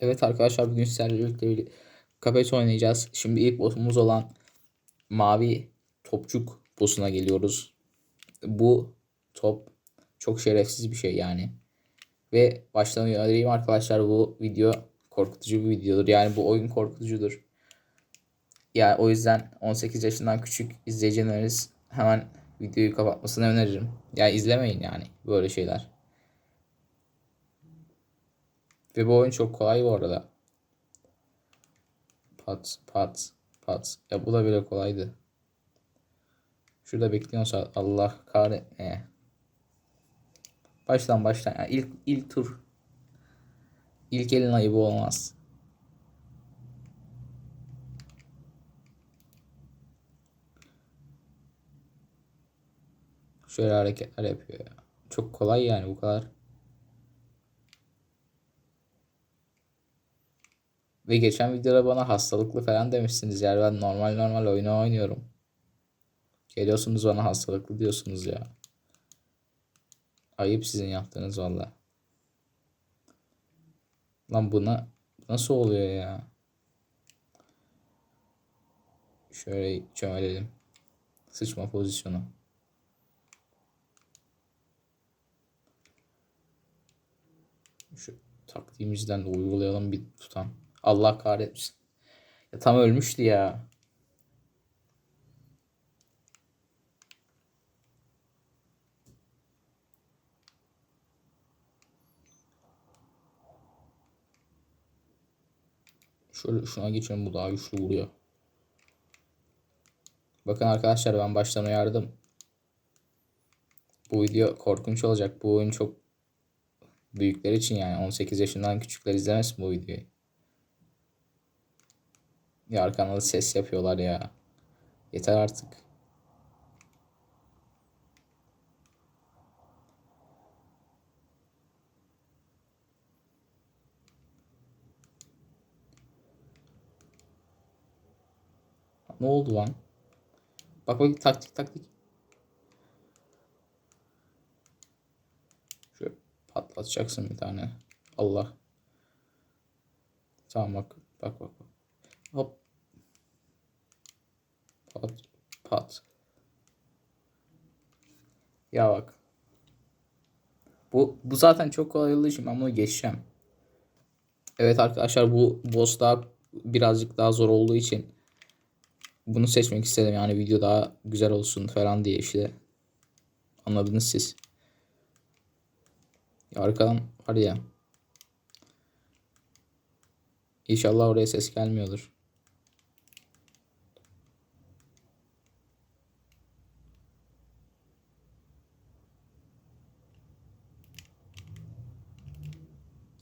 Evet arkadaşlar bugün sizlerle birlikte bir kafes oynayacağız. Şimdi ilk boss'umuz olan mavi topçuk boss'una geliyoruz. Bu top çok şerefsiz bir şey yani. Ve baştan uyarayım arkadaşlar bu video korkutucu bir videodur. Yani bu oyun korkutucudur. Yani o yüzden 18 yaşından küçük izleyicileriniz hemen videoyu kapatmasını öneririm. Yani izlemeyin yani böyle şeyler. Ve bu oyun çok kolay bu arada. Pat pat pat. Ya bu da bile kolaydı. Şurada bekliyorsa Allah kahretme. Baştan baştan. Yani ilk, ilk tur. İlk elin ayıbı olmaz. Şöyle hareketler yapıyor ya. Çok kolay yani bu kadar. Ve geçen videoda bana hastalıklı falan demişsiniz. Yani ben normal normal oyunu oynuyorum. Geliyorsunuz bana hastalıklı diyorsunuz ya. Ayıp sizin yaptığınız valla. Lan buna nasıl oluyor ya? Şöyle çömelelim. Sıçma pozisyonu. Şu taktiğimizden de uygulayalım bir tutam. Allah kahretsin. Ya tam ölmüştü ya. Şöyle şuna geçelim bu daha güçlü vuruyor. Bakın arkadaşlar ben baştan uyardım. Bu video korkunç olacak. Bu oyun çok büyükler için yani 18 yaşından küçükler izlemesin bu videoyu. Ya arkamda da ses yapıyorlar ya. Yeter artık. Ne oldu lan? Bak bak taktik taktik. Şöyle patlatacaksın bir tane. Allah. Tamam bak. Bak bak bak. Hop. Pat. Pat. Ya bak. Bu, bu zaten çok kolay için ben bunu geçeceğim. Evet arkadaşlar bu boss daha birazcık daha zor olduğu için bunu seçmek istedim. Yani video daha güzel olsun falan diye işte. Anladınız siz. Ya arkadan var ya. İnşallah oraya ses gelmiyordur.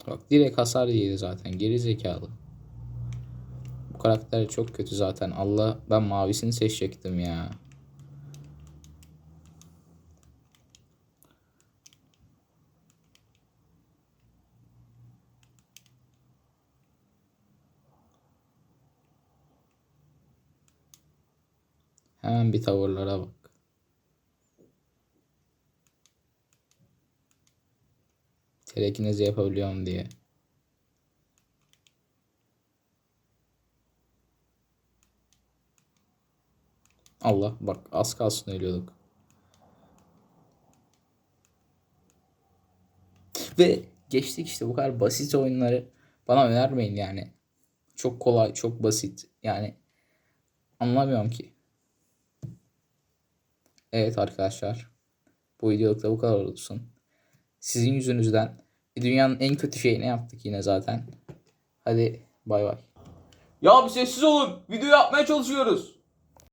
Bak direkt hasar yedi zaten. Geri zekalı. Bu karakter çok kötü zaten. Allah ben mavisini seçecektim ya. Hemen bir tavırlara bak. Telekinezi yapabiliyorum diye. Allah bak az kalsın ölüyorduk. Ve geçtik işte bu kadar basit oyunları bana önermeyin yani. Çok kolay, çok basit. Yani anlamıyorum ki. Evet arkadaşlar. Bu videoluk da bu kadar olsun. Sizin yüzünüzden dünyanın en kötü şeyini yaptık yine zaten. Hadi bay bay. Ya bir sessiz olun. Video yapmaya çalışıyoruz.